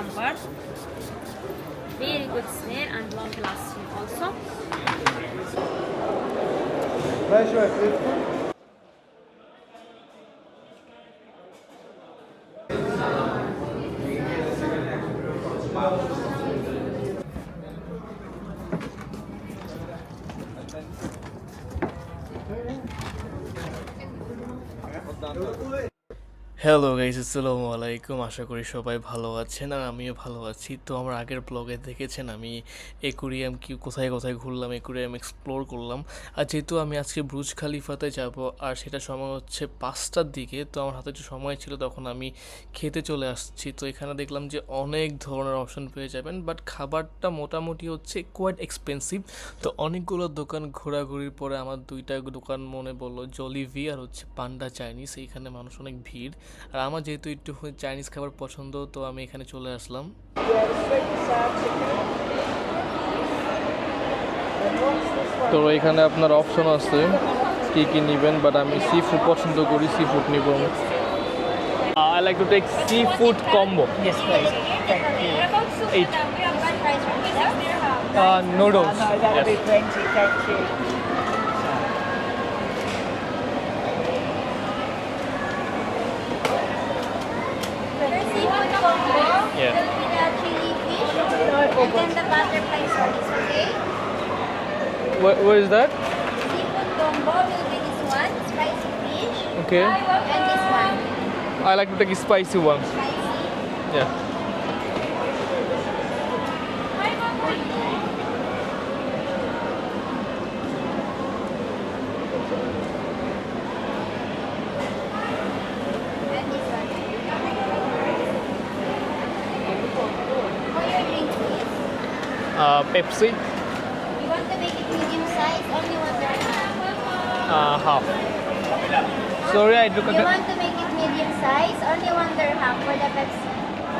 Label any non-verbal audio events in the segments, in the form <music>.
comfort. Very good smell and long lasting also. Where's your hello guys আসসালামু আলাইকুম। আশা করি সবাই ভালো আছেন আর আমিও ভালো আছি। তো আমার আগের ব্লগে দেখেছেন, আমি একুরিয়াম কি, কোথায় কোথায় ঘুরলাম একুরিয়াম এক্সপ্লোর করলাম। আর যেহেতু আমি আজকে ব্রুজ খালিফাতে যাব, আর সেটা সময় হচ্ছে পাঁচটার দিকে, তো আমার হাতে একটু সময় ছিল, তখন আমি খেতে চলে আসছি। তো এখানে দেখলাম যে অনেক ধরনের অপশন পেয়ে যাবেন বাট খাবারটা মোটামুটি হচ্ছে কোয়াইট এক্সপেন্সিভ তো অনেকগুলো দোকান ঘোরাঘুরির পরে আমার দুইটা দোকান মনে বলল জলিভি আর হচ্ছে পান্ডা চাইনিজ এইখানে মানুষ অনেক ভিড়। আর আমার যেহেতু একটু চাইনিজ খাবার পছন্দ তো আমি এখানে চলে আসলাম। তো এখানে আপনার অপশন আছে কি কি নেবেন বাট আমি সি ফুড পছন্দ করি সি ফুড নিব I like to take sea food combo. Eight noodles Yeah. Filipina chili fish. And then the butterfly sauce, okay? What is that? Seafood combo will be this one, spicy fish. Okay. And this one, I like to take spicy one. spicy. Yeah. And this one. For your drink, please. Uh, Pepsi, You want to make it medium size, only one dirham. uh, half. Sorry, I took You want to make it medium size, only one dirham for the Pepsi.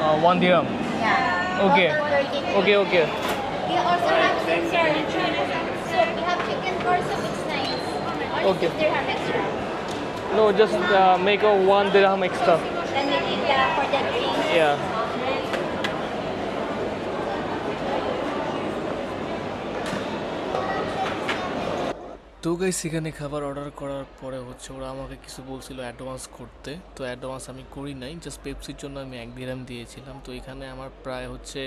uh, one dirham. Yeah. Okay. Okay, okay. We also have sinsar soup. We have chicken core soup. It's nice. Only Okay. dirham extra. No, just uh, make a one dirham extra. Then we need uh, for the drink. Yeah. তো গাই সেখানে খাবার order করার পরে হচ্ছে ওরা আমাকে কিছু বলছিল অ্যাডভান্স করতে। তো অ্যাডভান্স আমি করি নাই জাস্ট পেপসির জন্য আমি এক দিরাম দিয়েছিলাম। তো এখানে আমার প্রায় হচ্ছে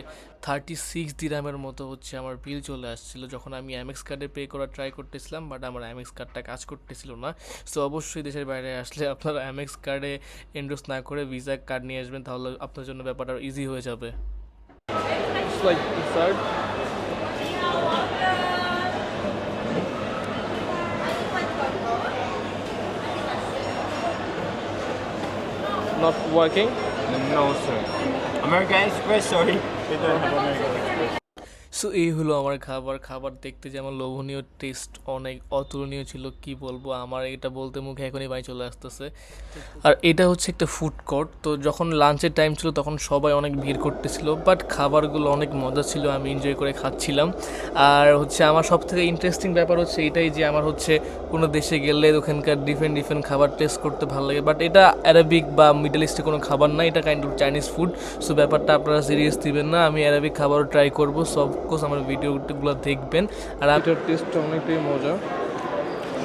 থার্টি সিক্স দিরামের মতো হচ্ছে আমার বিল চলে আসছিল। যখন আমি এমএক্স কার্ডে পে করার ট্রাই করতেছিলাম বাট আমার এমএক্স কার্ডটা কাজ করতেছিল না। সো অবশ্যই দেশের বাইরে আসলে আপনারা এমএক্স কার্ডে এন্ডোস না করে ভিসা কার্ড নিয়ে আসবেন, তাহলে আপনার জন্য ব্যাপারটা ইজি হয়ে যাবে। Not working. No, sir. American Express, sorry. <laughs> They don't have American Express. So এই হলো আমার খাবার। খাবার দেখতে যেমন লোভনীয় টেস্ট অনেক অতুলনীয় ছিল, কি বলব? আমার এটা বলতে মুখে এখনই বাই চলে আসতেছে। আর এটা হচ্ছে একটা ফুড কোর্ট তো যখন লাঞ্চের টাইম ছিল, তখন সবাই অনেক ভিড় করতেছিল বাট খাবারগুলো অনেক মজা ছিল, আমি এনজয় করে খাচ্ছিলাম। আর হচ্ছে আমার সব থেকে ইন্টারেস্টিং ব্যাপার হচ্ছে এটাই যে আমার হচ্ছে কোনো দেশে গেলে ওখানকার ডিফারেন্ট ডিফারেন্ট খাবার টেস্ট করতে ভালো লাগে। বাট এটা অ্যারাবিক বা মিডল ইস্টে কোনো খাবার না, এটা kind of Chinese food so ব্যাপারটা আপনারা সিরিয়াস দিবেন না, আমি অ্যারাবিক খাবারও ট্রাই করব, সব কোর্স আমার ভিডিওগুলো দেখবেন। আর এটার টেস্টটা অনেকটাই মজা।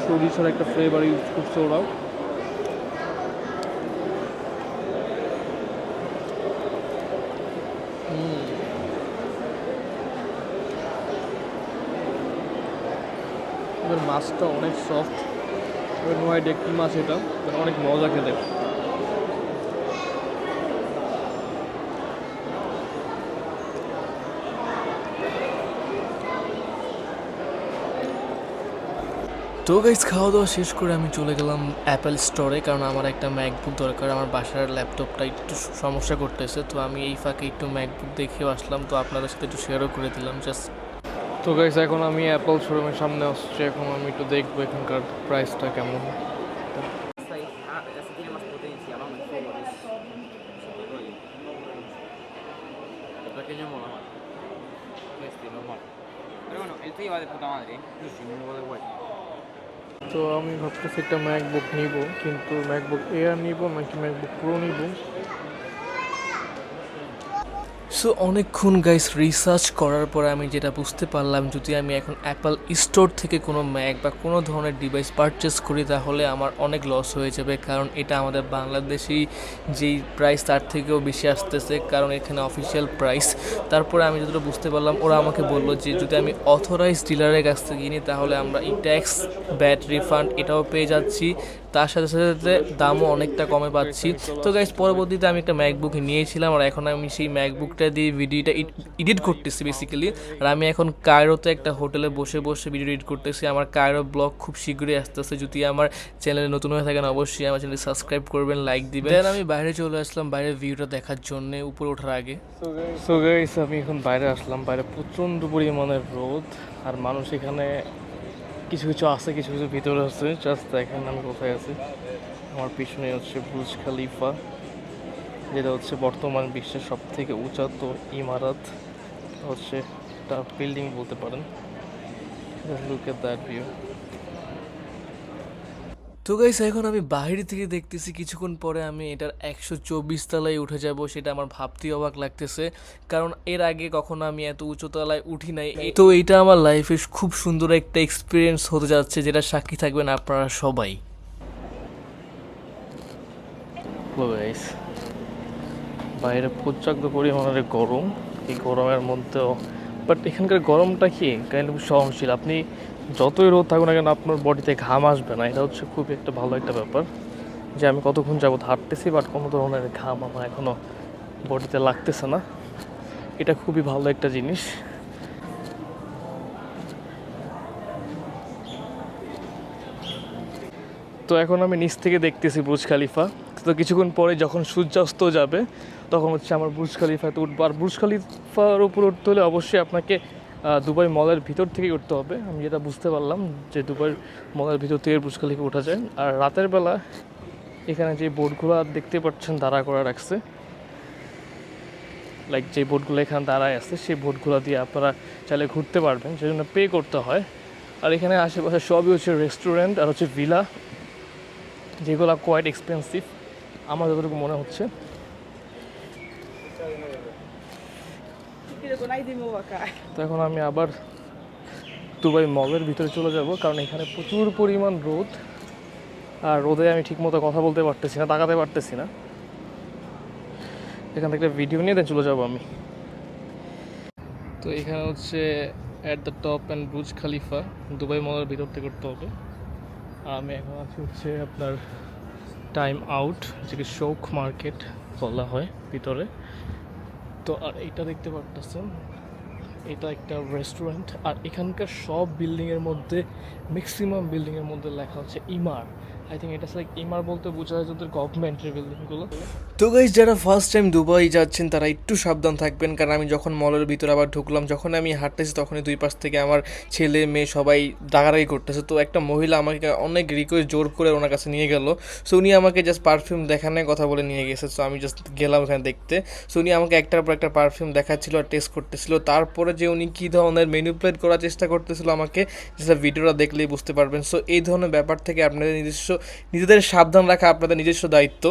সরিষার একটা ফ্লেভার ইউজ করছে ওরাও। মাছটা অনেক সফট এবার নো আইডিয়া মাছ এটা অনেক মজা খেতে। তো গাইজ খাওয়া দাওয়া শেষ করে আমি চলে গেলাম অ্যাপেল স্টোরে কারণ আমার একটা ম্যাকবুক দরকার আমার বাসার ল্যাপটপটা একটু সমস্যা করতেছে তো আমি এই ফাঁকে একটু ম্যাকবুক দেখেও আসলাম তো আপনাদের সাথে একটু শেয়ারও করে দিলাম জাস্ট তো গাইজ এখন আমি অ্যাপেল শোরুমের সামনে আসছি এখন আমি একটু দেখব এখানকার প্রাইসটা কেমন. Pero bueno, el tuyo va de puta madre, ¿eh? Yo sí, me lo va de guay. তো আমি ভাবতেছি একটা ম্যাকবুক নিব কিন্তু ম্যাকবুক এয়ার নিব নাকি ম্যাকবুক প্রো নিব? সো অনেকক্ষণ গাইস রিসার্চ করার পরে আমি যেটা বুঝতে পারলাম, যদি আমি এখন অ্যাপল স্টোর থেকে কোনো ম্যাক বা কোনো ধরনের ডিভাইস পারচেস করি, তাহলে আমার অনেক লস হয়ে যাবে। কারণ এটা আমাদের বাংলাদেশি যেই প্রাইস তার থেকেও বেশি আসতেছে। কারণ এখানে অফিসিয়াল প্রাইস তারপরে আমি যতটা বুঝতে পারলাম, ওরা আমাকে বলল যে, যদি আমি অথরাইজ ডিলারের কাছ থেকে কিনি, তাহলে আমরা ই ট্যাক্স ব্যাট রিফান্ড এটাও পেয়ে যাচ্ছি। তার সাথে সাথে দামও অনেকটা কমে পাচ্ছি। তো গাইজ পরবর্তীতে আমি একটা ম্যাকবুক নিয়েছিলাম আর এখন আমি সেই ম্যাকবুকটা দিয়ে ভিডিওটা এডিট করতেছি বেসিক্যালি আর আমি এখন কায়রোতে একটা হোটেলে বসে বসে ভিডিও এডিট করতেছি। আমার কায়রো ব্লগ খুব শীঘ্রই আসতেছে। যদি আমার চ্যানেলে নতুন হয়ে থাকেন, অবশ্যই আমার চ্যানেল সাবস্ক্রাইব করবেন লাইক দিবেন। দেন আমি বাইরে চলে আসলাম বাইরের ভিউটা দেখার জন্য উপরে ওঠার আগে। সো গাইস আমি এখন বাইরে আসলাম। বাইরে প্রচণ্ড পরিমাণের রোদ আর মানুষ এখানে কিছু কিছু আছে, কিছু কিছু ভিতরে আছে। জাস্ট দেখেন আমি কোথায় আছি। আমার পিছনে হচ্ছে বুজ খালিফা, যেটা হচ্ছে বর্তমান বিশ্বের সব থেকে উঁচাত ইমারত। হচ্ছে একটা বিল্ডিং বলতে পারেন। লুক এট দ্যাট ভিউ তো গাইস এখন আমি বাইরে থেকে দেখতেছি কিছুক্ষণ পরে আমি এটার একশো চব্বিশ তলায় উঠে যাব সেটা আমার ভাবতেই অবাক লাগতেছে। কারণ এর আগে কখনো আমি এত উঁচু তলায় উঠি নাই। তো এটা আমার লাইফে খুব সুন্দর একটা এক্সপিরিয়েন্স হতে যাচ্ছে যেটা সাক্ষী থাকবেন আপনারা সবাই। বাইরে প্রচণ্ড পরিমাণের গরম। এই গরমের মধ্যেও বাট এখানকার গরমটা কি? কাইন্ড সহনশীল। আপনি যতই রোদ থাকুন না কেন আপনার বডিতে ঘাম আসবে না। এটা হচ্ছে খুবই একটা ভালো একটা ব্যাপার যে আমি কতক্ষণ যাবত হাঁটতেছি বাট কোনো ধরনের ঘাম আমার এখনও বডিতে লাগতেছে না। এটা খুবই ভালো একটা জিনিস। তো এখন আমি নিচ থেকে দেখতেছি বুর্জ খালিফা। তো কিছুক্ষণ পরে যখন সূর্যাস্ত যাবে, তখন হচ্ছে আমার বুর্জ খালিফাতে উঠবো। আর বুর্জ খালিফার উপর উঠতে হলে অবশ্যই আপনাকে দুবাই মলের ভিতর থেকে উঠতে হবে। আমি যেটা বুঝতে পারলাম যে দুবাই মলের ভিতর থেকে বুর্জ খালিফা ওঠা যায়। আর রাতের বেলা এখানে যে বোটগুলো দেখতে পাচ্ছেন দাঁড়া করা রাখছে লাইক যে বোটগুলো এখানে দাঁড়ায় আছে, সেই বোটগুলো দিয়ে আপনারা চাইলে ঘুরতে পারবেন, সেজন্য পে করতে হয়। আর এখানে আশেপাশে সবই হচ্ছে রেস্টুরেন্ট আর হচ্ছে ভিলা যেগুলো কোয়াইট এক্সপেন্সিভ আমার যতটুকু মনে হচ্ছে। তো এখন আমি আবার দুবাই মলের ভিতরে চলে যাব, কারণ এখানে প্রচুর পরিমাণ রোদ, আর রোদে আমি ঠিকমতো কথা বলতে পারতেছি না, তাকাতে পারতেছি না। এখান থেকে ভিডিও নিয়ে চলে যাব আমি। তো এখানে হচ্ছে অ্যাট দ্য টপ অ্যান্ড বুজ খালিফা দুবাই মলের ভিতর থেকে করতে হবে। আমি এখন আছি হচ্ছে আপনার টাইম আউট যেটি শৌক মার্কেট বলা হয় ভিতরে। তো আর এটা দেখতে পারতেছেন। এটা একটা রেস্টুরেন্ট আর এখানকার সব বিল্ডিংয়ের মধ্যে ম্যাক্সিমাম বিল্ডিংয়ের মধ্যে লেখা হচ্ছে ইমার। আই থিঙ্ক এটা লাইক ইমার বলতে বোঝা যায় যাদের গভর্নমেন্টের বিল্ডিংগুলো তো গাইজ যারা ফার্স্ট টাইম দুবাই যাচ্ছেন, তারা একটু সাবধান থাকবেন, কারণ আমি যখন মলের ভিতরে আবার ঢুকলাম, যখন আমি হাঁটতেছি, তখনই দুই পাশ থেকে আমার ছেলে, মেয়ে সবাই ডাকাডাকি করতেছে। তো একটা মহিলা আমাকে অনেক রিকোয়েস্ট জোর করে ওনার কাছে নিয়ে গেল। সো উনি আমাকে জাস্ট পারফিউম দেখানোর কথা বলে নিয়ে গেছে। সো আমি জাস্ট গেলাম ওখানে দেখতে। সো উনি আমাকে একটার পর একটা পারফিউম দেখাচ্ছিল আর টেস্ট করতেছিল। তারপরে যে উনি কী ধরনের মেনুপ্লেট করার চেষ্টা করতেছিল আমাকে যেটা ভিডিওটা দেখলেই বুঝতে পারবেন। সো এই ধরনের ব্যাপার থেকে আপনাদের নিজস্ব নিজেদের সাবধান রাখা আপনাদের নিজস্ব দায়িত্ব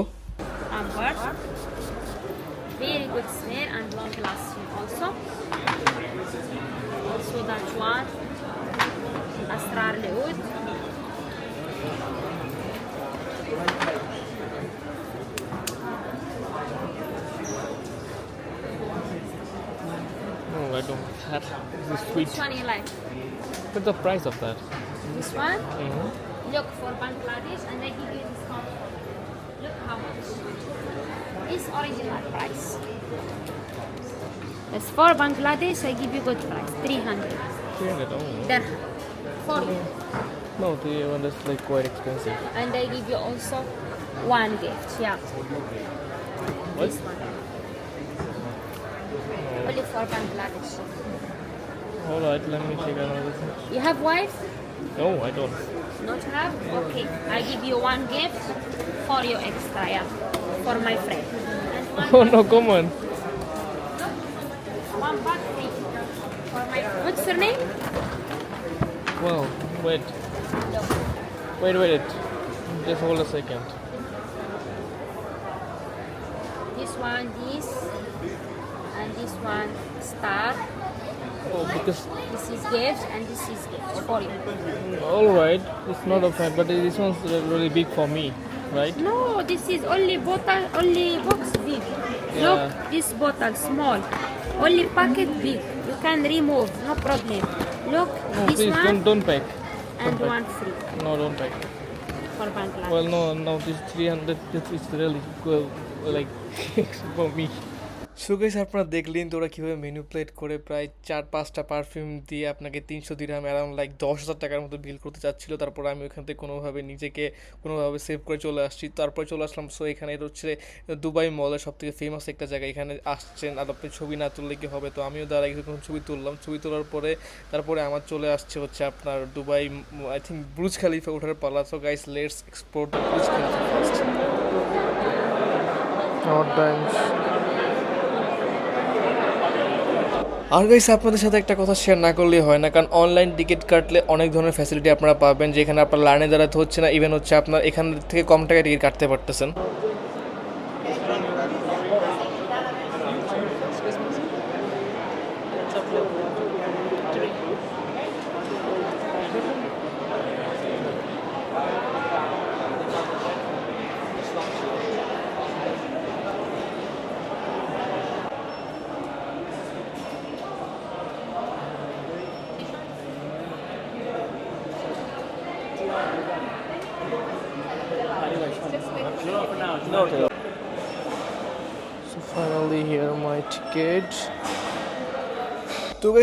Oh, I don't is sweet. Which one you like? What's the price of that? This one? Mm-hmm. Look for Bangladesh and they give you discount. Look how much. This original price. Yes, for Bangladesh I give you good price. 300 Three hundred. Oh. dirham. For you. No, the one that's like quite expensive. And I give you also one gift. Yeah. What? This one. Only for Bangladesh. All right, let me check another thing. You have wife? No, I don't. Not have? Okay. I give you one gift for your extra, yeah. For my friend. <laughs> Oh no, come on. One bag. For my what's your name? Well, wait, Look. wait, wait. Just hold a second. This one, this, and this this one star. Oh, because This is gifts and this is gifts for you. all right, it's not a fan, but this one's really big for me, right? No, this is only bottle, only box big. Look, this bottle small. Only packet big. You can remove, no problem. Look, No, this please one don't don't pack. and don't pack. one free No, don't pack. for Bangladesh. Well, no, no, this 300 this is really good, like <laughs> for me. So guys আপনারা দেখলেন তো ওরা কীভাবে menu plate করে প্রায় চার, পাঁচটা perfume দিয়ে আপনাকে তিনশো দিরহাম অ্যারাউন্ড লাইক দশ হাজার টাকার মতো বিল করতে চাচ্ছিল। তারপর আমি ওখান থেকে কোনোভাবে নিজেকে কোনোভাবে সেভ করে চলে আসছি। তারপরে চলে আসলাম। সো এখানে হচ্ছে দুবাই মলের সব থেকে ফেমাস একটা জায়গা। এখানে আসছেন আর আপনি ছবি না তুললে কি হবে? তো আমিও দাঁড়াই কিছুক্ষণ ছবি তুললাম। ছবি তোলার পরে তারপরে আমার চলে আসছে হচ্ছে আপনার Dubai I think Brugge Khalifa ওঠার পালা। So guys let's explore Burj Khalifa first R guys আপনাদের সাথে একটা কথা শেয়ার না করলেই হয় না, কারণ অনলাইন টিকিট কাটলে অনেক ধরনের ফ্যাসিলিটি আপনারা পাবেন, যেখানে আপনার লাইনে দাঁড়াতে হচ্ছে না ইভেন হচ্ছে আপনার এখান থেকে কম টাকায় টিকিট কাটতে পারতেছেন।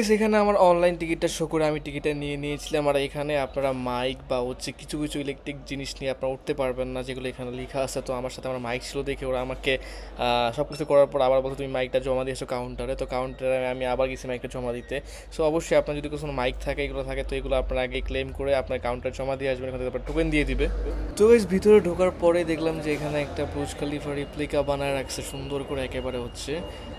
গাইস এখানে আমার অনলাইন টিকিটটা শো করে আমি টিকিটটা নিয়ে নিয়েছিলাম। আর এখানে আপনারা মাইক বা হচ্ছে কিছু কিছু ইলেকট্রিক জিনিস নিয়ে আপনারা উঠতে পারবেন না, যেগুলো এখানে লেখা আছে। তো আমার সাথে আমার মাইক ছিল দেখে ওরা আমাকে সব কিছু করার পর আবার বলতো তুমি মাইকটা জমা দিয়েছ কাউন্টারে তো কাউন্টারে আমি আবার গেছি মাইকটা জমা দিতে। সো অবশ্যই আপনার যদি কোনো মাইক থাকে, এগুলো থাকে, তো এগুলো আপনার আগে ক্লেম করে আপনার কাউন্টারে জমা দিয়ে আসবেন। এখান টোকেন দিয়ে দিবে। তো গাইস ভিতরে ঢোকার পরে দেখলাম যে এখানে একটা ব্রুজ খালিফা রিপ্লিকা বানায় রাখছে, সুন্দর করে একেবারে হচ্ছে।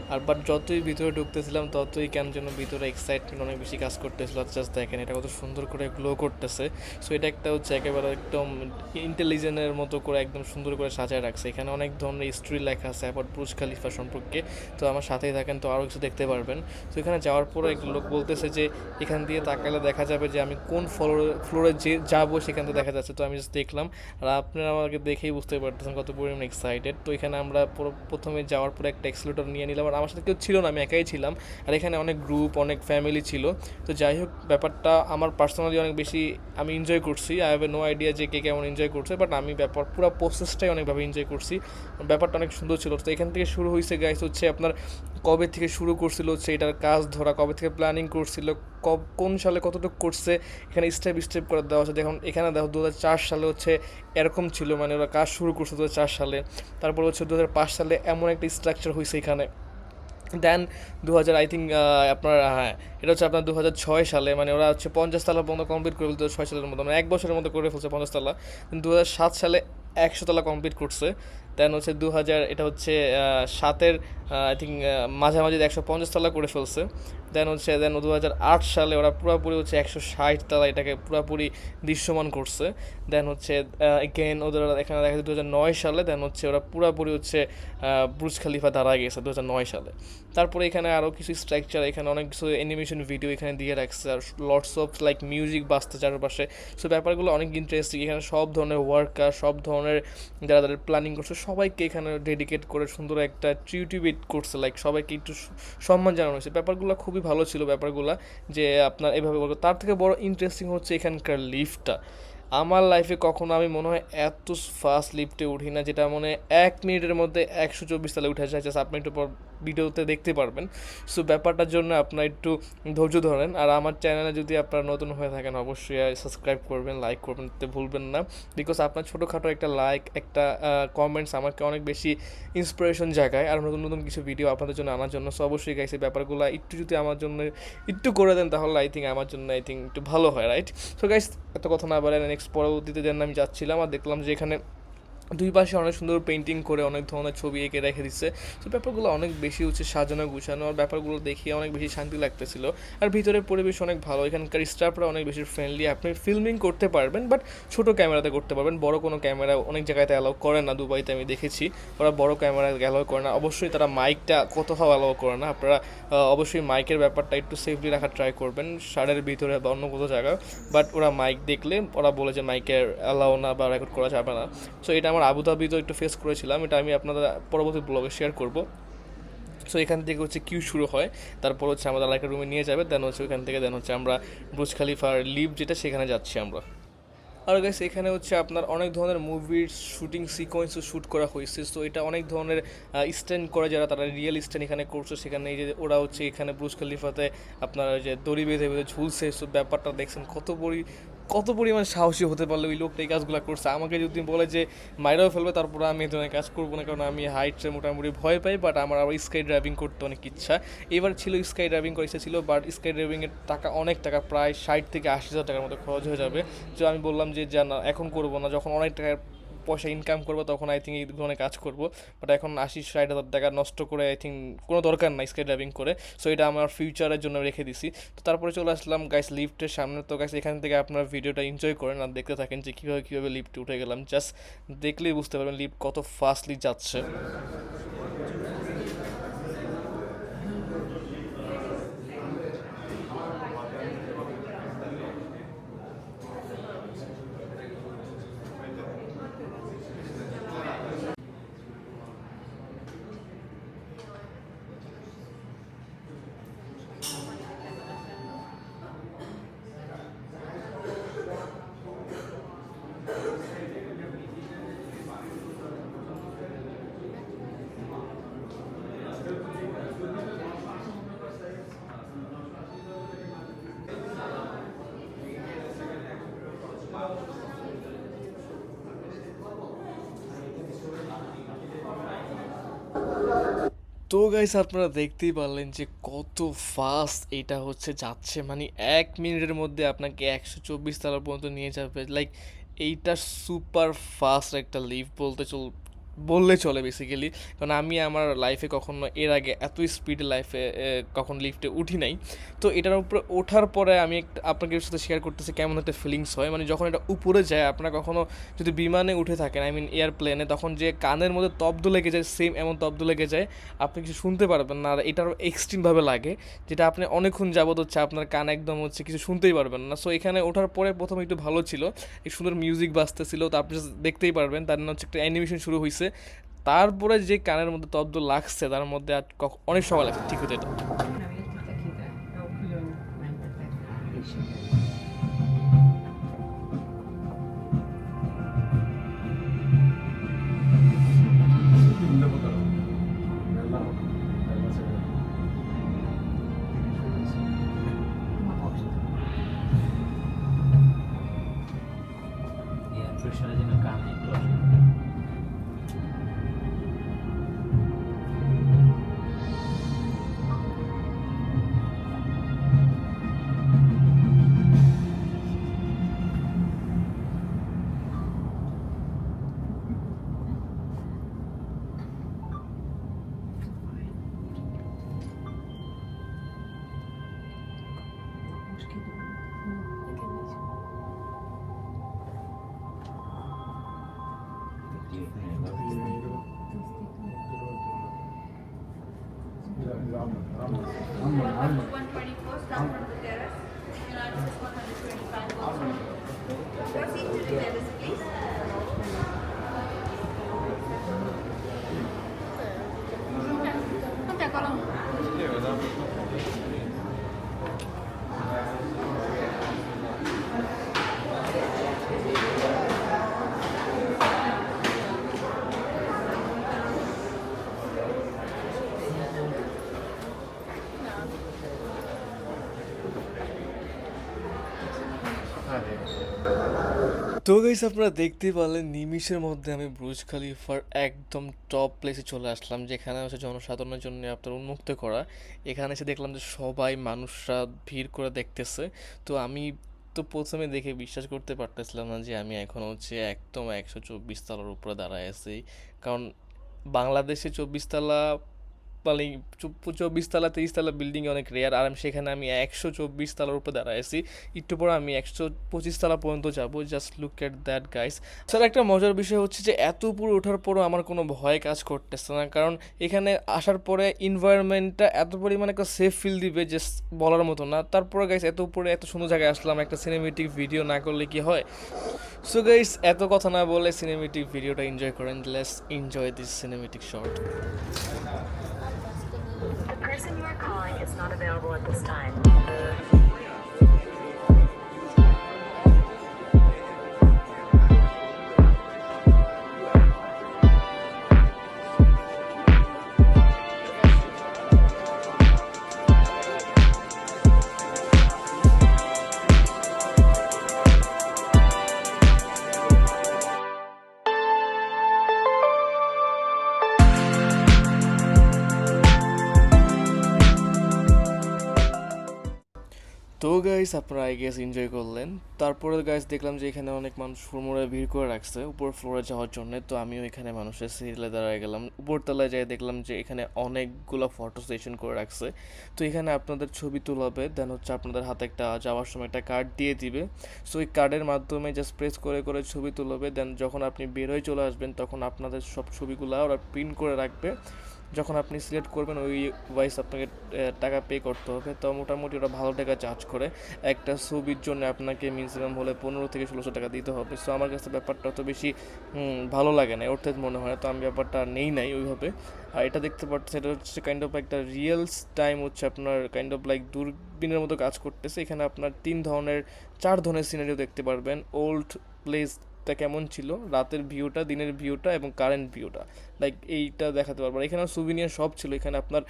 আর বাট যতই ভিতরে ঢুকতেছিলাম, ততই কেন যেন ভিতরে এক্সাইটমেন্ট অনেক বেশি কাজ করতেছিল। জাস্ট দেখেন, এটা কত সুন্দর করে গ্লো করতেছে। সো এটা একটা হচ্ছে একেবারে একদম ইন্টেলিজেন্টের মতো করে একদম সুন্দর করে সাজায় রাখছে। এখানে অনেক ধরনের হিস্ট্রি লেখা আছে অ্যাবাউট ব্রুজ খালিফা সম্পর্কে। তো আমার সাথেই থাকেন, তো আরও কিছু দেখতে পারবেন। তো এখানে যাওয়ার পরে এক লোক বলতেছে যে, এখান দিয়ে তাকালে দেখা যাবে যে, আমি কোন ফ্লোরে ফ্লোরে যে, যাব সেখান থেকে দেখা যাচ্ছে। তো আমি জাস্ট দেখলাম, আর আপনারা আমাকে দেখেই বুঝতে পারতেছেন কত পরিমাণ এক্সাইটেড তো এখানে আমরা পুরো- প্রথমে যাওয়ার পরে একটা এক্সিলেটর নিয়ে নিলাম, আর আমার সাথে কেউ ছিল না, আমি একাই ছিলাম। আর এখানে অনেক গ্রুপ অনেক ফ্যামিলি ছিল। তো যাই হোক, ব্যাপারটা আমার পার্সোনালি অনেক বেশি আমি এনজয় করছি। আই হ্যাভ নো আইডিয়া যে কে কেমন এনজয় করছে বাট আমি ব্যাপার, পুরো প্রসেসটাই অনেকভাবে এনজয় করছি। ব্যাপারটা অনেক সুন্দর ছিল। তো এখান থেকে শুরু হয়েছে গাইস হচ্ছে আপনার কবে থেকে শুরু করছিল, হচ্ছে এটার কাজ ধরা, কবে থেকে প্ল্যানিং করছিল, কব, কোন সালে কতটুকু করছে, এখানে স্টেপ স্টেপ করে দেওয়া আছে দেখুন, এখানে দেখো দু হাজার চার সালে হচ্ছে এরকম ছিল মানে ওরা কাজ শুরু করছে দু হাজার চার সালে। তারপর হচ্ছে দু হাজার পাঁচ সালে এমন একটা স্ট্রাকচার হয়েছে এখানে। দেন দু হাজার আই থিঙ্ক আপনার হ্যাঁ এটা হচ্ছে আপনার দু হাজার ছয় সালে মানে ওরা হচ্ছে পঞ্চাশ তালা পর্যন্ত কমপ্লিট করে ফেলতে ছয় সালের মতো মানে এক বছরের মতো করে ফেলছে পঞ্চাশ তালা। দু হাজার সাত সালে একশো তালা কমপ্লিট করছে। দেন হচ্ছে দু হাজার এটা হচ্ছে সাতের আই থিঙ্ক মাঝামাঝি একশো পঞ্চাশ তলা করে ফেলছে। দেন হচ্ছে দেন দু হাজার আট সালে ওরা পুরোপুরি হচ্ছে একশো ষাট তালা এটাকে পুরোপুরি দৃশ্যমান করছে। দেন হচ্ছে এগেন ওদের এখানে দেখা যায় দু হাজার নয় সালে দেন হচ্ছে ওরা পুরোপুরি হচ্ছে ব্রুজ খালিফা দাঁড়া গেছে দু হাজার নয় সালে। তারপরে এখানে আরও কিছু স্ট্রাকচার এখানে অনেক কিছু অ্যানিমেশন ভিডিও এখানে দিয়ে রাখছে, আর লটস অফ লাইক মিউজিক বাজতে চারপাশে। সো ব্যাপারগুলো অনেক ইন্টারেস্টিং এখানে সব ধরনের ওয়ার্কার সব ধরনের যারা তাদের প্ল্যানিং করছে সবাইকে এখানে ডেডিকেট করে সুন্দর একটা ট্রিউটিভেট করছে লাইক সবাইকে একটু সম্মান জানানো হয়েছে। ব্যাপারগুলো খুবই ভালো ছিল ব্যাপারগুলো, যে আপনার এভাবে বলব তার থেকে বড় ইন্টারেস্টিং হচ্ছে এখানকার লিফটটা আমার লাইফে কখনো আমি মনে হয় এত ফাস্ট লিফটে উঠি না, যেটা মনে এক মিনিটের মধ্যে একশো চব্বিশ তালে উঠে যায়। জাস্ট আপনি একটু পর ভিডিওতে দেখতে পারবেন। সো ব্যাপারটার জন্য আপনার একটু ধৈর্য ধরেন। আর আমার চ্যানেলে যদি আপনারা নতুন হয়ে থাকেন, অবশ্যই সাবস্ক্রাইব করবেন লাইক করবেন ভুলবেন না। বিকজ আপনার ছোটোখাটো একটা লাইক একটা কমেন্টস আমাকে অনেক বেশি ইন্সপিরেশন জাগায়। আর নতুন নতুন কিছু ভিডিও আপনাদের জন্য আনার জন্য। সো অবশ্যই গাইছে ব্যাপারগুলো একটু যদি আমার জন্য একটু করে দেন, তাহলে আই থিঙ্ক আমার জন্য আই থিঙ্ক একটু ভালো হয় রাইট সো গাইস এত কথা না বলে নেক্সট পরবর্তীতে যেন আমি যাচ্ছিলাম, আর দেখলাম যে এখানে দুই পাশে অনেক সুন্দর পেন্টিং করে অনেক ধরনের ছবি এঁকে রেখে দিচ্ছে। তো ব্যাপারগুলো অনেক বেশি হচ্ছে সাজানো গুছানো আর ব্যাপারগুলো দেখিয়ে অনেক বেশি শান্তি লাগতেছিল। আর ভিতরের পরিবেশ অনেক ভালো, এখানকার স্টাফরা অনেক বেশি ফ্রেন্ডলি আপনি ফিল্মিং করতে পারবেন বাট ছোট ক্যামেরাতে করতে পারবেন। বড় কোনো ক্যামেরা অনেক জায়গাতে অ্যালাউ করে না, দুবাইতে আমি দেখেছি। ওরা বড় ক্যামেরা অ্যালাউ করে না। অবশ্যই তারা মাইকটা কোথাও অ্যালাউ করে না। আপনারা অবশ্যই মাইকের ব্যাপারটা একটু সেফলি রাখার ট্রাই করবেন, সারের ভিতরে বা অন্য কোথাও জায়গা বাট ওরা মাইক দেখলে, ওরা বলে যে মাইকের অ্যালাউ না বা রেকর্ড করা যাবে না। সো এটা আমার আবুধাবিতেও একটু ফেস করেছিলাম, এটা আমি আপনাদের পরবর্তী ব্লগে শেয়ার করব। সো এখান থেকে হচ্ছে কিউ শুরু হয়, তারপর হচ্ছে আমাদের আরেকটা রুমে নিয়ে যাবে দেন হচ্ছে ওখান থেকে দেন হচ্ছে আমরা বুর্জ খালিফার লিভ যেটা, সেখানে যাচ্ছি আমরা। আর গাইস এখানে হচ্ছে আপনার অনেক ধরনের মুভির শুটিং সিকোয়েন্সও শ্যুট করা হয়েছে। সো এটা অনেক ধরনের স্ট্যান্ড করে যারা, তারা রিয়েল স্ট্যান্ড এখানে করছে, সেখানে এই যে ওরা হচ্ছে এখানে ব্রুজ খালিফাতে আপনার যে দড়ি বেঁধে বেঁধে ঝুলছে। সো ব্যাপারটা দেখছেন কত পরি কত পরিমাণ সাহসী হতে পারলে ওই লোকটা এই কাজগুলো করছে? আমাকে যদি বলে যে, মাইরাও ফেলবে, তারপর আমি এই ধরনের কাজ করব না, কারণ আমি হাইটসে মোটামুটি ভয় পাই বাট আমার আবার স্কাই ড্রাইভিং করতে অনেক ইচ্ছা। এবার ছিল স্কাই ড্রাইভিং করার ইচ্ছা ছিল বাট স্কাই ড্রাইভিংয়ের টাকা, অনেক টাকা, প্রায় ষাট থেকে আশি হাজার টাকার মতো খরচ হয়ে যাবে। তো আমি বললাম যে যা না, এখন করব না। যখন অনেক টাকা পয়সা ইনকাম করব, তখন আই থিঙ্ক এই ধরনের কাজ করব। বাট এখন আশি ষাট হাজার টাকা নষ্ট করে আই থিঙ্ক কোনো দরকার নাই স্কাই ড্রাইভিং করে। সো এটা আমার ফিউচারের জন্য রেখে দিছি। তো তারপরে চলে আসলাম গাইস লিফটের সামনে। তো গাইস এখান থেকে আপনার ভিডিওটা এনজয় করেন আর দেখতে থাকেন যে কীভাবে কীভাবে লিফ্টে উঠে গেলাম। জাস্ট দেখলেই বুঝতে পারবেন লিফট কত ফাস্টলি যাচ্ছে। তো গাইস আপনারা দেখতেই পারলেন যে কত ফাস্ট এটা হচ্ছে, যাচ্ছে। মানে এক মিনিটের মধ্যে আপনাকে একশো চব্বিশ তলা পর্যন্ত নিয়ে যাবে। লাইক এইটা সুপার ফাস্ট একটা লিভ বলতে চল বললে চলে বেসিক্যালি কারণ আমি আমার লাইফে কখনো, এর আগে এত স্পিড লাইফে কখন লিফটে উঠি নাই। তো এটার উপরে ওঠার পরে আমি একটা আপনাকে সাথে শেয়ার করতেছি কেমন একটা ফিলিংস হয়। মানে যখন এটা উপরে যায়, আপনারা কখনো যদি বিমানে উঠে থাকেন আই মিন এয়ারপ্লেনে তখন যে কানের মধ্যে তব্দ লেগে যায় সেম এমন তব্দ লেগে যায়, আপনি কিছু শুনতে পারবেন না। আর এটারও এক্সট্রিমভাবে লাগে, যেটা আপনি অনেকক্ষণ যাবত হচ্ছে আপনার কান একদম হচ্ছে কিছু শুনতেই পারবেন না। সো এখানে ওঠার পরে প্রথমে একটু ভালো ছিল এক সুন্দর মিউজিক বাজতেছিল, তো আপনি দেখতেই পারবেন। তার জন্য হচ্ছে একটা অ্যানিমেশন শুরু হয়েছে তারপরে যে কানের মধ্যে তব্দ লাগছে, তার মধ্যে আর অনেক সময় লাগছে, ঠিক হতে এটা তো গাইস আপনারা দেখতেই পারলেন, নিমিষের মধ্যে আমি ব্রুজ খালিফার একদম টপ প্লেসে চলে আসলাম, যেখানে হচ্ছে জনসাধারণের জন্য আপনার উন্মুক্ত করা। এখানে এসে দেখলাম যে সবাই মানুষরা ভিড় করে দেখতেছে। তো আমি তো প্রথমে দেখে বিশ্বাস করতে পারতেছিলাম না যে আমি এখন হচ্ছে একদম একশো চব্বিশ তলার উপরে দাঁড়ায় আছি। কারণ বাংলাদেশে চব্বিশ তলা মানে চব্বিশ তালা, তেইশ তলা বিল্ডিং অনেক রেয়ার আর আমি সেখানে আমি একশো চব্বিশ তালার উপরে দাঁড়ায় আছি। একটু পরে আমি একশো পঁচিশ তালা পর্যন্ত যাব। Just look at that guys sir একটা মজার বিষয় হচ্ছে যে এত উপরে ওঠার পরও আমার কোনো ভয় কাজ করতেছে না। কারণ এখানে আসার পরে এনভায়রনমেন্টটা এত পরিমাণে একটা সেফ ফিল দিবে যে বলার মতো না। তারপরে গাইস এত উপরে এত সুন্দর জায়গায় আসলাম, একটা সিনেমেটিক ভিডিও না করলে কি হয়? সো গাইস এত কথা না বলে সিনেমেটিক ভিডিওটা এনজয় করেন। Let's enjoy this cinematic short person you are calling is not available at this time. Guys আপনারা আই গেস এনজয় করলেন। তারপরে গাইস দেখলাম যে এখানে অনেক মানুষ ফুরমুড়ে ভিড় করে রাখছে উপর ফ্লোরে যাওয়ার জন্য। তো আমিও এখানে মানুষের সিরিয়ালে দাঁড়ায় গেলাম। উপরতলায় যাই দেখলাম যে এখানে অনেকগুলো ফটো সেশন করে রাখছে। তো এখানে আপনাদের ছবি তোলাবে দেন হচ্ছে আপনাদের হাতে একটা যাওয়ার সময় একটা কার্ড দিয়ে দিবে। সো এই কার্ডের মাধ্যমে জাস্ট প্রেস করে করে ছবি তুলবে দেন যখন আপনি বের হয়ে চলে আসবেন, তখন আপনাদের সব ছবিগুলো ওরা প্রিন্ট করে রাখবে। যখন আপনি সিলেক্ট করবেন, ওই ওয়াইজ আপনাকে টাকা পে করতে হবে। তো মোটামুটি ওরা ভালো টাকা চার্জ করে। একটা ছবির জন্য আপনাকে মিনিমাম হলে পনেরো থেকে ষোলোশো টাকা দিতে হবে। সো আমার কাছে ব্যাপারটা অত বেশি ভালো লাগে না অর্থাৎ মনে হয় তো আমি ব্যাপারটা নেই নাই ওইভাবে। আর এটা দেখতে পাচ্ছেন এটা হচ্ছে কাইন্ড অফ একটা রিয়েলস টাইম হচ্ছে আপনার কাইন্ড অফ লাইক দূরবীনের মতো কাজ করতেছে। এখানে আপনার তিন ধরনের, চার ধরনের সিনারিও দেখতে পারবেন। ওল্ড প্লেসটা কেমন ছিল? রাতের ভিউটা দিনের ভিউটা এবং কারেন্ট ভিউটা লাইক এইটা দেখাতে পারব এখানে সুভিনিয়ার সব ছিল। এখানে আপনার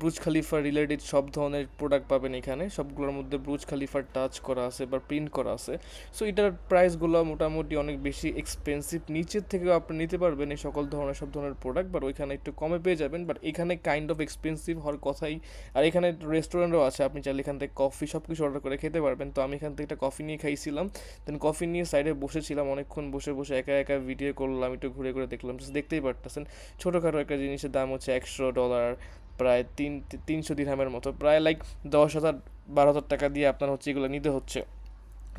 ব্রুজ খালিফা রিলেটেড সব ধরনের প্রোডাক্ট পাবেন এখানে। সবগুলোর মধ্যে ব্রুজ খালিফার টাচ করা আছে বা প্রিন্ট করা আছে। সো এটার প্রাইসগুলো মোটামুটি অনেক বেশি এক্সপেন্সিভ নিচের থেকেও আপনি নিতে পারবেন এই সকল ধরনের, সব ধরনের প্রোডাক্ট বাট ওইখানে একটু কমে পেয়ে যাবেন। বাট এখানে কাইন্ড অফ এক্সপেন্সিভ হওয়ার কথাই। আর এখানে রেস্টুরেন্টও আছে। আপনি চাইলে এখান থেকে কফি সব কিছু অর্ডার করে খেতে পারবেন। তো আমি এখান থেকে একটা কফি নিয়ে খাইছিলাম। দেন কফি নিয়ে সাইডে বসেছিলাম। অনেকক্ষণ বসে বসে একা একা ভিডিও করলাম। একটু ঘুরে ঘুরে দেখলাম। দেখতেই দেখতেই পারতেছেন। ছোটোখাটো একটা জিনিসের দাম হচ্ছে একশো ডলার, প্রায় তিন, তিনশো দিরহামের মতো। প্রায় লাইক দশ হাজার, বারো হাজার টাকা দিয়ে আপনার হচ্ছে এগুলো নিতে হচ্ছে।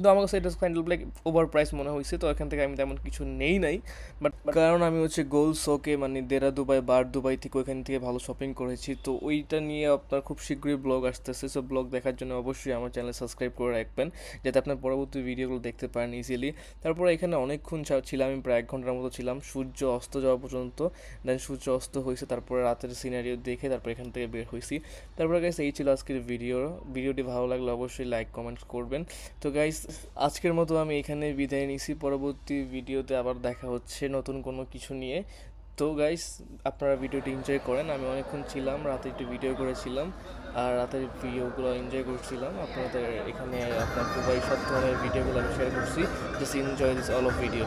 তো আমার কাছে এটা kind of like over price মনে হয়েছে, তো এখান থেকে আমি তেমন কিছু নেই নাই। বাট কারণ আমি হচ্ছে গোল শোকে মানে দেরা দুবাই বার দুবাই থেকে ওইখান থেকে ভালো শপিং করেছি, তো ওইটা নিয়ে আপনার খুব শীঘ্রই ব্লগ আসতেছে। সো ব্লগ দেখার জন্য অবশ্যই আমার চ্যানেল সাবস্ক্রাইব করে রাখবেন, যাতে আপনার পরবর্তী ভিডিওগুলো দেখতে পারেন ইজিলি তারপরে এখানে অনেকক্ষণ ছিলাম, আমি প্রায় এক ঘণ্টার মতো ছিলাম। সূর্য অস্ত যাওয়া পর্যন্ত দেন সূর্য অস্ত হয়েছে, তারপরে রাতের সিনারিও দেখে তারপর এখান থেকে বের হয়েছি। তারপরে গাইস এই ছিল আজকের ভিডিও ভিডিওটি ভালো লাগলে অবশ্যই লাইক কমেন্টস করবেন। তো গাইস আজকের মতো আমি এখানে বিদায় নিছি। পরবর্তী ভিডিওতে আবার দেখা হচ্ছে নতুন কোনো কিছু নিয়ে। তো গাইস আপনারা ভিডিওটি এনজয় করেন। আমি অনেকক্ষণ ছিলাম, রাতে একটু ভিডিও করেছিলাম আর রাতের ভিডিওগুলো এনজয় করছিলাম। আপনাদের এখানে আপনার খুবই সব ধরনের ভিডিওগুলো আমি শেয়ার করছি। Just enjoy this all of video